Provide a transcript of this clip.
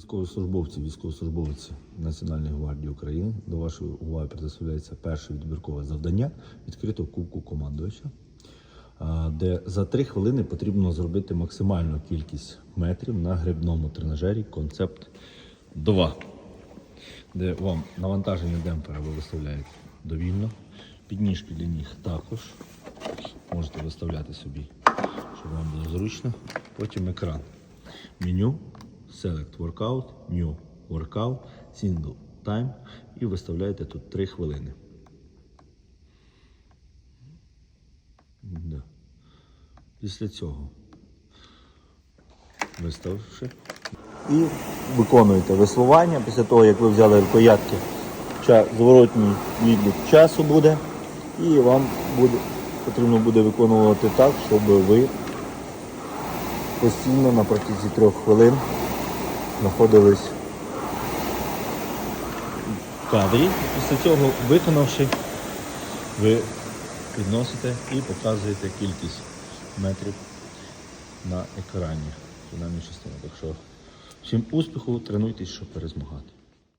Військовослужбовці, військовослужбовці Національної гвардії України до вашої уваги предоставляється перше відбіркове завдання відкритого кубку командувача, де за 3 хвилини потрібно зробити максимальну кількість метрів на грибному тренажері Концепт 2, де вам навантаження демпфера ви виставляєте довільно, підніжки для ніг також можете виставляти собі, щоб вам було зручно. Потім екран. Меню, Select Workout, New Workout, Single Time і виставляєте тут 3 хвилини. Да. Після цього виставивши. І виконуєте веслування. Після того, як ви взяли рукоятки, зворотній відлік часу буде. І вам буде, потрібно буде виконувати так, щоб ви постійно на протязі трьох хвилин знаходились в кадрі. Після цього, виконавши, ви підносите і показуєте кількість метрів на екрані фінальної частини. Так що всім успіху, тренуйтесь, щоб перезмагати.